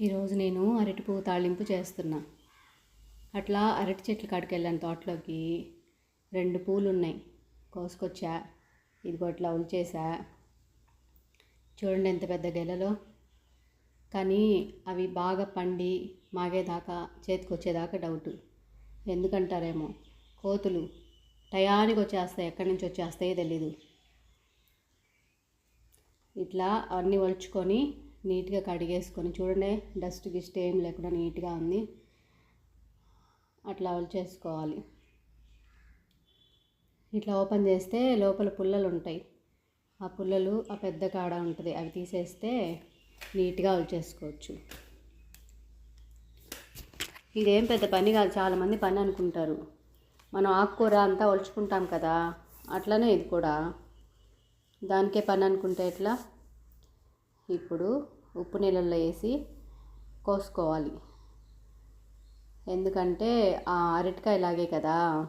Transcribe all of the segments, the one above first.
ఈరోజు నేను అరటి పువ్వు తాళింపు చేస్తున్నా. అట్లా అరటి చెట్లు కాడికి వెళ్ళాను తోటలోకి. రెండు పూలు ఉన్నాయి కోసుకొచ్చా. ఇదిగో అట్లా ఉల్చేసా చూడండి ఎంత పెద్ద గెలలో. కానీ అవి బాగా పండి మాగేదాకా చేతికొచ్చేదాకా డౌట్. ఎందుకంటారేమో. కోతులు టయానికి వచ్చేస్తాయి ఎక్కడి నుంచి వచ్చేస్తాయో తెలీదు. ఇట్లా అన్నీ ఒలుచుకొని నీట్గా కడిగేసుకొని చూడండి డస్ట్ గిస్ట్ ఏం లేకుండా నీట్గా ఉంది. అట్లా ఒలిచేసుకోవాలి ఇట్లా ఓపెన్ చేస్తే లోపల పుల్లలు ఉంటాయి. ఆ పుల్లలు ఆ పెద్ద కాడ ఉంటుంది అవి తీసేస్తే నీట్గా చేసుకోవచ్చు. ఇదేం పెద్ద పని కాదు చాలామంది పని అనుకుంటారు. మనం ఆకుకూర అంతా ఒలుచుకుంటాం కదా అట్లనే ఇది కూడా. దానికే పని అనుకుంటే ఎట్లా? ఇప్పుడు ఉప్పు నీళ్ళల్లో వేసి కోసుకోవాలి. ఎందుకంటే ఆ అరటికాయ లాగే కదా.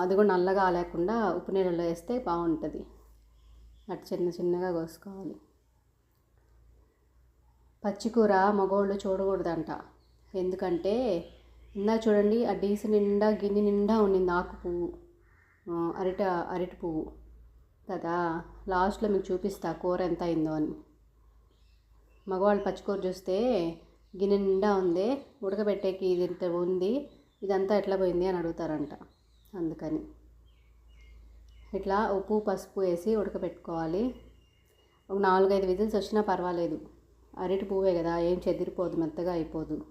అది కూడా నల్లగా లేకుండా ఉప్పు నీళ్ళల్లో వేస్తే బాగుంటుంది. అటు చిన్న చిన్నగా కోసుకోవాలి. పచ్చికూర మగవాళ్ళు చూడకూడదంట. ఎందుకంటే ఇందా చూడండి ఆ డీసి నిండా గిన్నె నిండా ఉండింది ఆకు పువ్వు అరటి అరటి పువ్వు. కదా లాస్ట్లో మీకు చూపిస్తా కూర ఎంత అయిందో అని. మగవాళ్ళు పచ్చికూర చూస్తే గిన్నె నిండా ఉంది ఉడకబెట్టేకి ఇది ఇంత ఉంది ఇదంతా ఎట్లా పోయింది అని అడుగుతారంట అందుకని. ఇట్లా ఉప్పు పసుపు వేసి ఉడకబెట్టుకోవాలి. ఒక నాలుగైదు విజిల్స్ వచ్చినా పర్వాలేదు. అరటి పువ్వే కదా ఏం చెదిరిపోదు మెత్తగా అయిపోదు.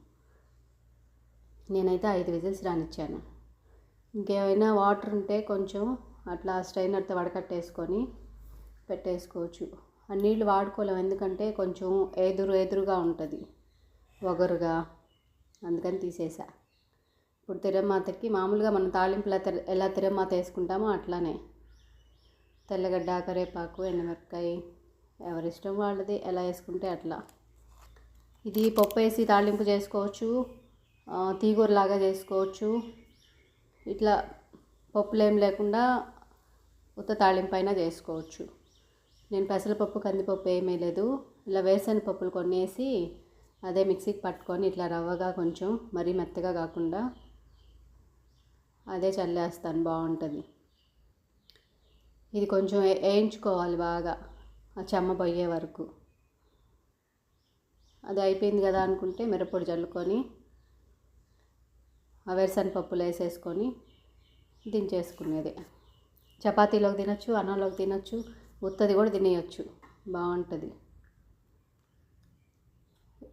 నేనైతే ఐదు విజిల్స్ రానిచ్చాను. ఇంకేమైనా వాటర్ ఉంటే కొంచెం అట్లా స్ట్రైనర్తో వడకట్టేసుకొని పెట్టేసుకోవచ్చు. ఆ నీళ్ళు వాడుకోలేము ఎందుకంటే కొంచెం ఎదురు ఎదురుగా ఉంటుంది. ఒగరుగా అందుకని తీసేసా. ఇప్పుడు తిరమాతకి మామూలుగా మనం తాలింపులా ఎలా తిరమాత వేసుకుంటామో అట్లానే. తెల్లగడ్డ కరేపాకు ఎండుమిరపకాయ ఎవరిష్టం వాళ్ళది ఎలా వేసుకుంటే అట్లా. ఇది పప్పు వేసి తాలింపు చేసుకోవచ్చు తీగూరలాగా చేసుకోవచ్చు. ఇట్లా పప్పులు ఏం లేకుండా ఉత్త తాళింపైన చేసుకోవచ్చు. నేను పెసరపప్పు కందిపప్పు ఏమీ లేదు. ఇలా వేరుశనగ పప్పులు కొన్ని వేసి అదే మిక్సీకి పట్టుకొని ఇట్లా రవ్వగా కొంచెం మరీ మెత్తగా కాకుండా అదే చల్లేస్తాను బాగుంటుంది. ఇది కొంచెం వేయించుకోవాలి బాగా ఆ చెమ్మ పోయే వరకు. అది అయిపోయింది కదా అనుకుంటే మిరప్పొడి చల్లుకొని ఆ వేరుశనగ పప్పులు వేసేసుకొని దించేసుకునేది. చపాతీలోకి తినొచ్చు అన్నంలోకి తినొచ్చు ఉత్తది కూడా తినేయచ్చు. బాగుంటుంది.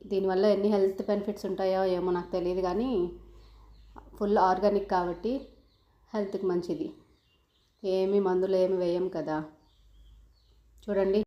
దీనివల్ల ఎన్ని హెల్త్ బెనిఫిట్స్ ఉంటాయో ఏమో నాకు తెలియదు కానీ ఫుల్ ఆర్గానిక్ కాబట్టి హెల్త్కి మంచిది. ఏమి మందులు ఏమి వేయం కదా. చూడండి.